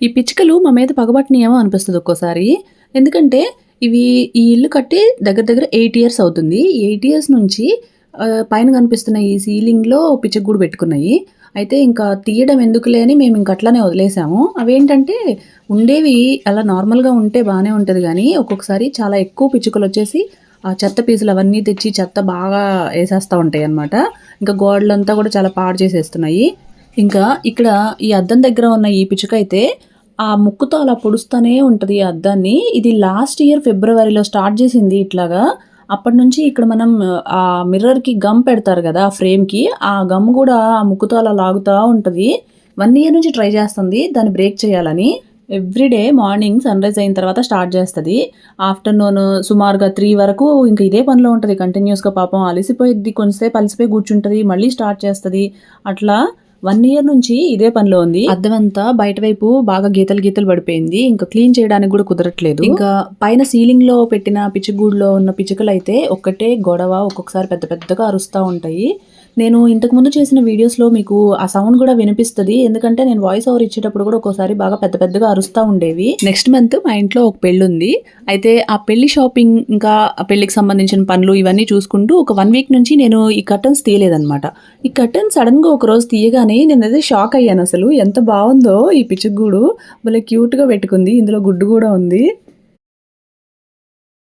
ఈ పిచ్చుకలు మా మీద పగబట్టినాయేమో అనిపిస్తుంది ఒక్కోసారి. ఎందుకంటే ఇవి ఈ ఇల్లు కట్టి దగ్గర దగ్గర ఎయిట్ ఇయర్స్ అవుతుంది. ఎయిట్ ఇయర్స్ నుంచి పైన కనిపిస్తున్న ఈ సీలింగ్లో పిచ్చగూడు పెట్టుకున్నాయి. అయితే ఇంకా తీయడం ఎందుకులే అని మేము ఇంక అట్లానే వదిలేసాము. అవేంటంటే ఉండేవి అలా నార్మల్గా ఉంటే బాగానే ఉంటుంది కానీ ఒక్కొక్కసారి చాలా ఎక్కువ పిచ్చుకలు వచ్చేసి ఆ చెత్త పీసులు అవన్నీ తెచ్చి చెత్త బాగా వేసేస్తూ ఉంటాయి అన్నమాట ఇంకా గోడలంతా కూడా చాలా పాడు చేసేస్తున్నాయి. ఇంకా ఇక్కడ ఈ అద్దం దగ్గర ఉన్న ఈ పిచ్చుక అయితే ఆ ముక్కుతో అలా పొడుస్తూనే ఉంటుంది ఈ అద్దాన్ని. ఇది లాస్ట్ ఇయర్ ఫిబ్రవరిలో స్టార్ట్ చేసింది ఇట్లాగా. అప్పటి నుంచి ఇక్కడ మనం ఆ మిర్రర్కి గమ్ పెడతారు కదా ఆ ఫ్రేమ్కి ఆ గమ్ కూడా ఆ ముక్కుతో అలా లాగుతూ ఉంటుంది. వన్ ఇయర్ నుంచి ట్రై చేస్తుంది దాన్ని బ్రేక్ చేయాలని. ఎవ్రీడే మార్నింగ్ సన్ రైజ్ అయిన తర్వాత స్టార్ట్ చేస్తుంది. ఆఫ్టర్నూన్ సుమారుగా త్రీ వరకు ఇంకా ఇదే పనిలో ఉంటుంది. కంటిన్యూస్గా పాపం అలసిపోయిద్ది కొంచెంసేపు అలసిపోయి కూర్చుంటుంది మళ్ళీ స్టార్ట్ చేస్తుంది. అట్లా వన్ ఇయర్ నుంచి ఇదే పనిలో ఉంది. అద్దమంతా అంతా బయట వైపు బాగా గీతలు గీతలు పడిపోయింది. ఇంకా క్లీన్ చేయడానికి కూడా కుదరట్లేదు. ఇంకా పైన సీలింగ్లో పెట్టిన పిచ్చిగూడులో ఉన్న పిచ్చుకలు అయితే ఒక్కటే గొడవ ఒక్కొక్కసారి పెద్ద పెద్దగా అరుస్తూ ఉంటాయి. నేను ఇంతకు ముందు చేసిన వీడియోస్లో మీకు ఆ సౌండ్ కూడా వినిపిస్తుంది. ఎందుకంటే నేను వాయిస్ ఓవర్ ఇచ్చేటప్పుడు కూడా ఒక్కోసారి బాగా పెద్ద పెద్దగా అరుస్తూ ఉండేవి. నెక్స్ట్ మంత్ మా ఇంట్లో ఒక పెళ్ళి ఉంది. అయితే ఆ పెళ్ళి షాపింగ్ ఇంకా ఆ పెళ్ళికి సంబంధించిన పనులు ఇవన్నీ చూసుకుంటూ ఒక వన్ వీక్ నుంచి నేను ఈ కర్టన్స్ తీయలేదన్నమాట. ఈ కర్టన్స్ సడన్గా ఒక రోజు తీయగానే నేను నేనైతే షాక్ అయ్యాను అసలు. ఎంత బాగుందో ఈ పిచ్చుగూడు భలే క్యూట్గా పెట్టుకుంది. ఇందులో గుడ్డు కూడా ఉంది.